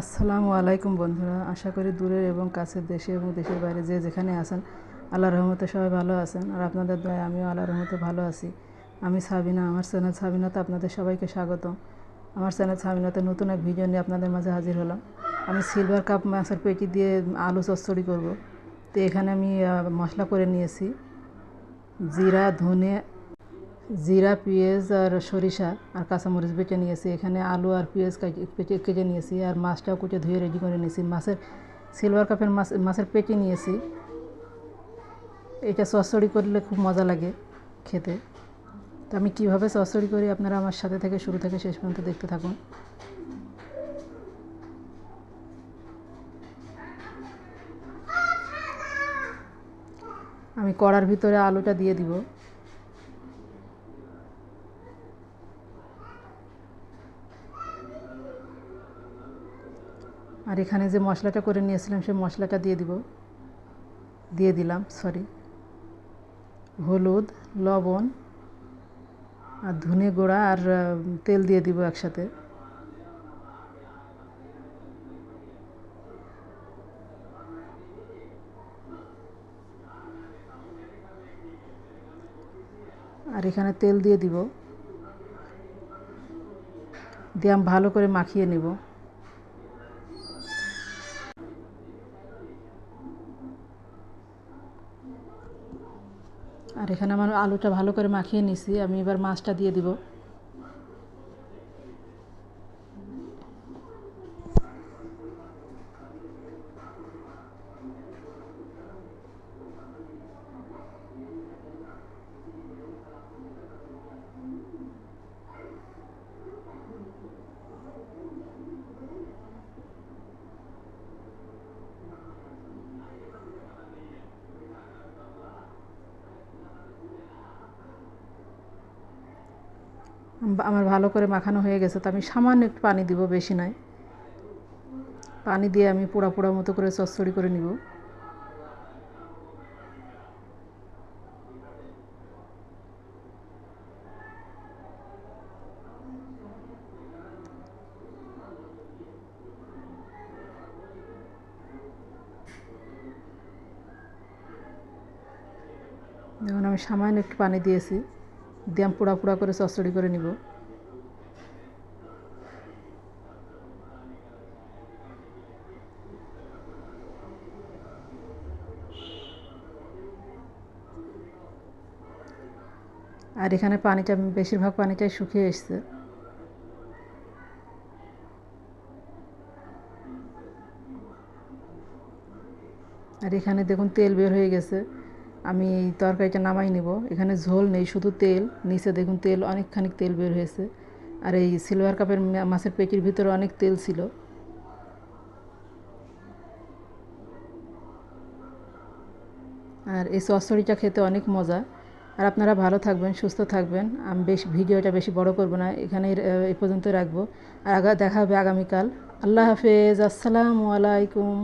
আসসালামু আলাইকুম বন্ধুরা, আশা করি দূরের এবং কাছের দেশে এবং দেশের বাইরে যে যেখানে আছেন আল্লাহ রহমতে সবাই ভালো আছেন আর আপনাদের দয়া আমিও আল্লাহ রহমতে ভালো আছি। আমি সাবিনা, আমার চ্যানেল সাবিনাতে আপনাদের সবাইকে স্বাগতম। আমার চ্যানেল সাবিনাতে নতুন এক ভিডিও নিয়ে আপনাদের মাঝে হাজির হলাম। আমি সিলভার কাপ মাছের পেটি দিয়ে আলু চচ্চড়ি করব। তো এখানে আমি মশলা করে নিয়েছি। জিরা, ধনে জিরা, পেঁয়াজ আর সরিষা আর কাঁচামরিচ বেটে নিয়েছি। এখানে আলু আর পেঁয়াজ কাটি- নিয়েছি আর মাছটাও কুটে ধুয়ে রেডি করে নিয়েছি। মাছের সিলভার কাপের মাছ মাছের পেটি নিয়েছি। এটা চচ্চড়ি করলে খুব মজা লাগে খেতে। তো আমি কীভাবে চচ্চড়ি করি আপনারা আমার সাথে থেকে শুরু থেকে শেষ পর্যন্ত দেখতে থাকুন। আমি কড়ার ভিতরে আলুটা দিয়ে দিব। আর এখানে যে মশলাটা করে নিয়েছিলাম, সেই মশলাটা দিয়ে দিব। দিয়ে দিলাম সরি হলুদ, লবণ আর ধনে গুঁড়া আর তেল দিয়ে দিব একসাথে। আর এখানে তেল দিয়ে দিব। দিয়ে আমি ভালো করে মাখিয়ে নেব। আর এখানে আমার আলুটা ভালো করে মাখিয়ে নিছি আমি এবার মাছটা দিয়ে দিব। আমার ভালো করে মাখানো হয়ে গেছে, তো আমি সামান্য একটু পানি দিব, বেশি নয়। পানি দিয়ে আমি পোড়া পোড়া মতো করে চচ্চড়ি করে নিব। দেখুন, আমি সামান্য একটু পানি দিয়েছি। দিয়ে পোড়া পোড়া করে চচ্চড়ি করে নিব। আর এখানে পানিটা, বেশিরভাগ পানিটাই শুকিয়ে এসছে। আর এখানে দেখুন তেল বের হয়ে গেছে। আমি তরকারিটা নামাই নেব। এখানে ঝোল নেই, শুধু তেল। নিচে দেখুন তেল, অনেকখানি তেল বের হয়েছে। আর এই সিলভার কাপের মাছের পেটির ভিতরে অনেক তেল ছিল। আর এই চচ্চড়িটা খেতে অনেক মজা। আর আপনারা ভালো থাকবেন, সুস্থ থাকবেন। আমি বেশ, ভিডিওটা বেশি বড় করব না। এখানে এই পর্যন্ত রাখব। আর আগা দেখা হবে আগামীকাল। আল্লাহ হাফেজ। আসসালামু আলাইকুম।